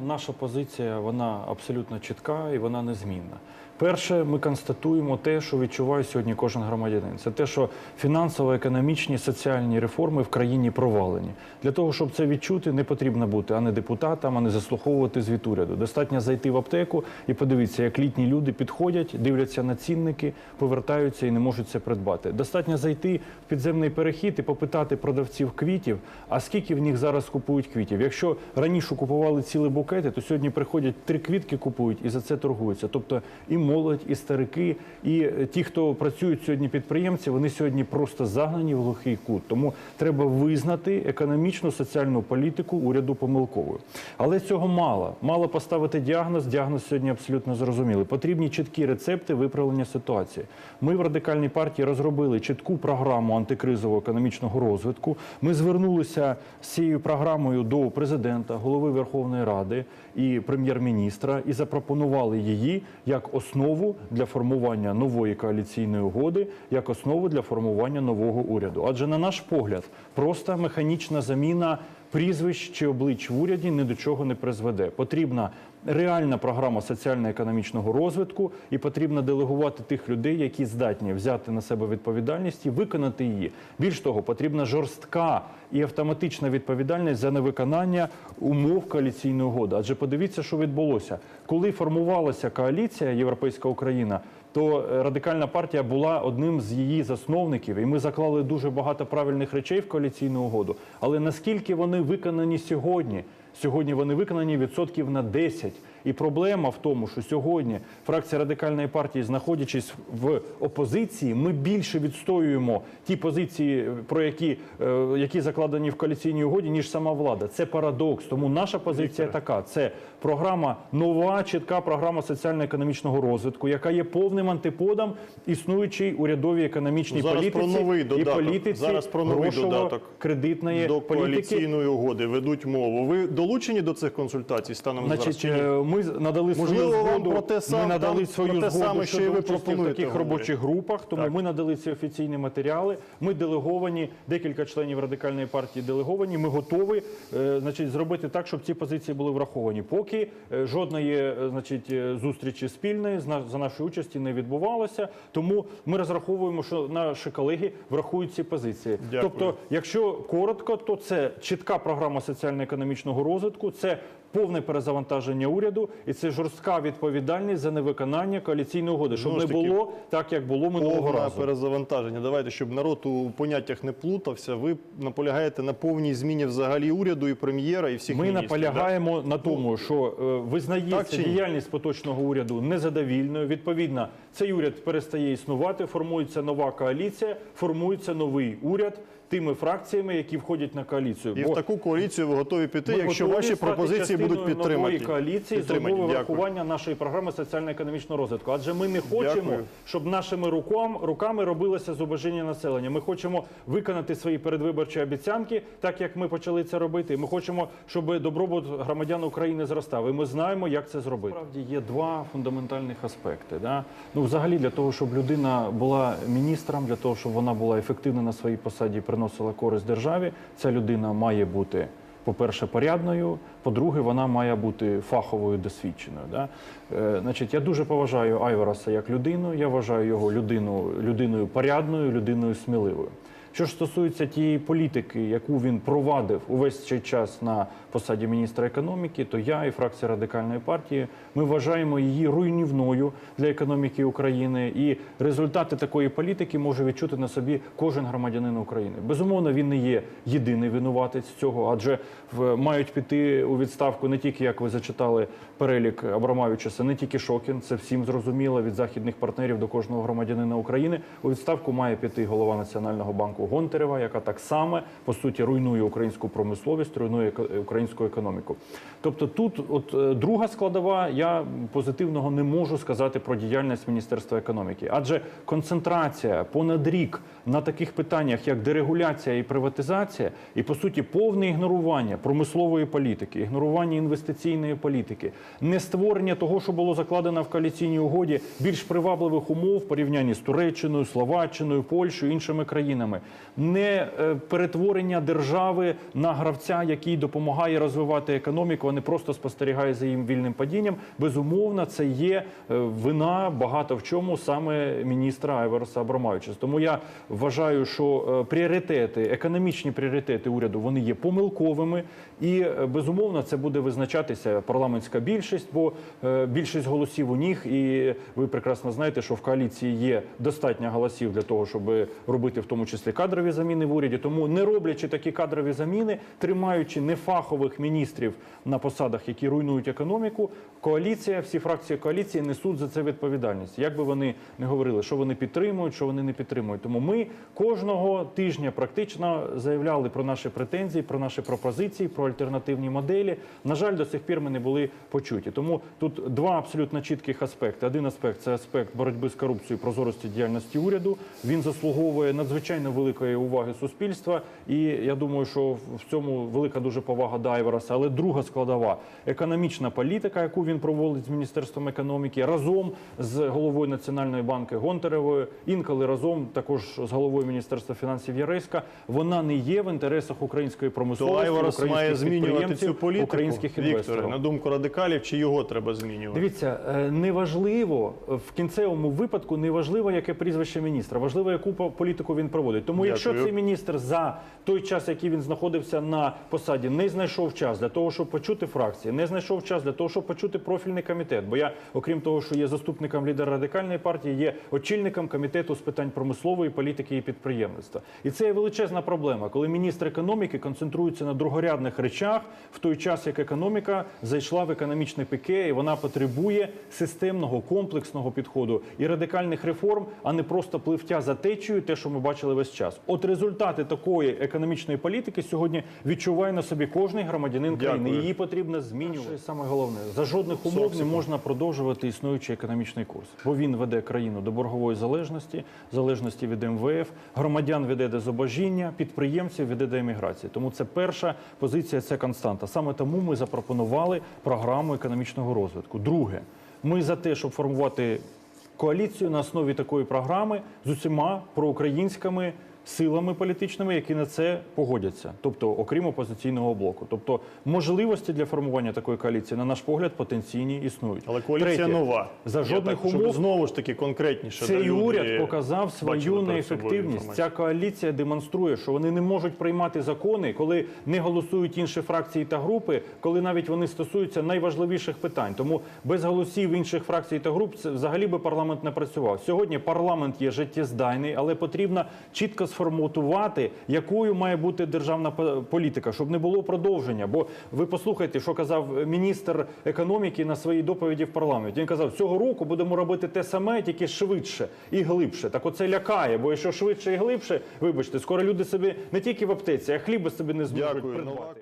Наша позиція вона абсолютно чітка і вона незмінна. Перше, ми констатуємо те, що відчуває сьогодні кожен громадянин. Це те, що фінансово-економічні соціальні реформи в країні провалені. Для того, щоб це відчути, не потрібно бути ані депутатам, ані заслуховувати звіт уряду. Достатньо зайти в аптеку і подивитися, як літні люди підходять, дивляться на цінники, повертаються і не можуть це придбати. Достатньо зайти в підземний перехід і попитати продавців квітів, а скільки в них зараз купують квітів. Якщо раніше купували цілі букети, то сьогодні приходять три квітки купують і за це торгуються. Тобто і молодь, і старики, і е, ті, хто працюють сьогодні підприємці, вони сьогодні просто загнані в глухий кут. Тому треба визнати економічну соціальну політику уряду помилковою. Але цього мало. Мало поставити діагноз. Діагноз сьогодні абсолютно зрозумілий. Потрібні чіткі рецепти виправлення ситуації. Ми в радикальній партії розробили чітку програму антикризового економічного розвитку. Ми звернулися з цією програмою до президента, голови Верховної Ради і прем'єр-міністра і запропонували її як основу для формування нової коаліційної угоди, як основу для формування нового уряду. Адже на наш погляд, просто механічна заміна прізвищ чи облич в уряді ні до чого не призведе. Потрібна реальна програма соціально-економічного розвитку, і потрібно делегувати тих людей, які здатні взяти на себе відповідальність і виконати її. Більш того, потрібна жорстка і автоматична відповідальність за невиконання умов коаліційної угоди. Адже подивіться, що відбулося, коли формувалася коаліція Європейська Україна. То е, радикальна партія була одним з її засновників, і ми заклали дуже багато правильних речей в коаліційну угоду. Але наскільки вони виконані сьогодні? Сьогодні вони виконані відсотків на 10. І проблема в тому, що сьогодні фракція радикальної партії, знаходячись в опозиції, ми більше відстоюємо ті позиції, про які, е, які закладені в коаліційній угоді, ніж сама влада. Це парадокс. Тому наша позиція така: це програма нова, чітка програма соціально-економічного розвитку, яка є повним антиподом існуючій урядовій економічній Зараз політиці про новий і політиці Зараз про новий додаток кредитної до політики. коаліційної угоди ведуть мову. Ви долучені до цих консультацій станом зараз Значить, чи ні? Ми надали свою Можливо, вам згоду. про те ми надали там свою про те згоду саме, що і щодо ви участі в пропонуєте таких говорити. робочих групах. Тому Так. ми надали ці офіційні матеріали. Ми делеговані, декілька членів радикальної партії делеговані. Ми готові, е, значить, зробити так, щоб ці позиції були враховані. Поки е, жодної, е, значить, е, зустрічі спільної з на- за нашої участі не відбувалося. Тому ми розраховуємо, що наші колеги врахують ці позиції. Дякую. Тобто, якщо коротко, то це чітка програма соціально-економічного розвитку. Це Повне перезавантаження уряду і це жорстка відповідальність за невиконання коаліційної угоди, щоб не було так, як було минулого Повне разу. перезавантаження. Давайте, щоб народ у поняттях не плутався. Ви наполягаєте на повній зміні взагалі уряду і прем'єра і всіх Ми міністрів. наполягаємо на тому, що е, визнається діяльність поточного уряду незадовільною. Відповідно, цей уряд перестає існувати. Формується нова коаліція, формується новий уряд тими фракціями, які входять на коаліцію. І Бо в таку коаліцію ви готові піти, якщо готові ваші пропозиції будуть підтримані. нової коаліції з умови врахування нашої програми соціально-економічного розвитку. Адже ми не хочемо, Дякую. щоб нашими рукам, руками робилося зубожіння населення. Ми хочемо виконати свої передвиборчі обіцянки, так як ми почали це робити. Ми хочемо, щоб добробут громадян України зростав. І ми знаємо, як це зробити. Справді є два фундаментальних аспекти. Да? Ну, взагалі, для того, щоб людина була міністром, для того, щоб вона була ефективна на своїй посаді, і приносила користь державі, ця людина має бути. По-перше, порядною, по-друге, вона має бути фаховою досвідченою. Да? Е, значить, я дуже поважаю Айвараса як людину. Я вважаю його людину, людиною порядною, людиною сміливою. Що ж стосується тієї політики, яку він провадив увесь цей час на посаді міністра економіки, то я і фракція радикальної партії ми вважаємо її руйнівною для економіки України. І результати такої політики може відчути на собі кожен громадянин України. Безумовно, він не є єдиний винуватець цього, адже мають піти у відставку не тільки як ви зачитали перелік Абрамовича, не тільки Шокін, це всім зрозуміло від західних партнерів до кожного громадянина України. У відставку має піти голова Національного банку Гонтарева, яка так само по суті руйнує українську промисловість, руйнує українську економіку. Тобто, тут, от е, друга складова, я позитивного не можу сказати про діяльність Міністерства економіки, адже концентрація понад рік на таких питаннях, як дерегуляція і приватизація, і по суті повне ігнорування промислової політики, ігнорування інвестиційної політики, не створення того, що було закладено в коаліційній угоді, більш привабливих умов в порівнянні з Туреччиною, Словаччиною, Польщею, іншими країнами. Не е, перетворення держави на гравця, який допомагає розвивати економіку, а не просто спостерігає за їм вільним падінням. Безумовно, це є е, вина багато в чому саме міністра Айверса Абрамовича. Тому я вважаю, що е, пріоритети, економічні пріоритети уряду, вони є помилковими, і безумовно це буде визначатися парламентська більшість, бо більшість голосів у них, і ви прекрасно знаєте, що в коаліції є достатньо голосів для того, щоб робити в тому числі кадрові заміни в уряді. Тому не роблячи такі кадрові заміни, тримаючи нефахових міністрів на посадах, які руйнують економіку, коаліція, всі фракції коаліції несуть за це відповідальність. Як би вони не говорили, що вони підтримують, що вони не підтримують. Тому ми кожного тижня практично заявляли про наші претензії, про наші пропозиції, про альтернативні моделі. На жаль, до сих пір ми не були почуті. Тому тут два абсолютно чітких аспекти. Один аспект це аспект боротьби з корупцією, прозорості діяльності уряду. Він заслуговує надзвичайно великої уваги суспільства. І я думаю, що в цьому велика дуже повага до Айвераса. Але друга складова економічна політика, яку він проводить з міністерством економіки, разом з головою Національної банки Гонтаревою, інколи разом також з головою міністерства фінансів Яреська. Вона не є в інтересах української То промисловості, Айворос має українських змінювати підприємців, цю політику. українських інвесторів. на думку радикалів, чи його треба змінювати? Дивіться, е, неважливо в кінцевому випадку, неважливо, яке прізвище міністра, важливо, яку по- політику він проводить. Тому, якщо Дякую. цей міністр за той час, який він знаходився на посаді, не знайшов час для того, щоб почути фракції, не знайшов час для того, щоб почути профільний комітет. Бо я, окрім того, що є заступником лідера радикальної партії, є очільником комітету з питань промислової політики і підприємництва. І це є величезна проблема, коли міністр економіки концентрується на другорядних речах в той час, як економіка зайшла в економічне піке, і вона потребує системного комплексного підходу і радикальних реформ, а не просто пливтя за течією, те, що ми бачили весь час. От результати такої економічної політики сьогодні відчуває на собі кожний громадянин країни. Її потрібно змінювати. Саме головне за жодних умов не можна продовжувати існуючий економічний курс, бо він веде країну до боргової залежності, залежності від МВФ, громадян веде до зубожіння, підприємців веде до еміграції. Тому це перша позиція, це константа. Саме тому ми запропонували програму економічного розвитку. Друге, ми за те, щоб формувати коаліцію на основі такої програми з усіма проукраїнськими силами політичними, які на це погодяться, тобто окрім опозиційного блоку. Тобто можливості для формування такої коаліції, на наш погляд, потенційні існують. Але коаліція Третє, нова. За жодних так, умов знову ж таки конкретніше. цей уряд показав свою неефективність. Ця коаліція демонструє, що вони не можуть приймати закони, коли не голосують інші фракції та групи, коли навіть вони стосуються найважливіших питань. Тому без голосів інших фракцій та груп це взагалі би парламент не працював. Сьогодні парламент є життєздайний, але потрібно чітко сформатувати, якою має бути державна політика, щоб не було продовження. Бо ви послухайте, що казав міністр економіки на своїй доповіді в парламенті. Він казав, цього року будемо робити те саме, тільки швидше і глибше. Так оце лякає, бо якщо швидше і глибше, вибачте, скоро люди собі не тільки в аптеці, а хліба собі не зможуть придбати. Нова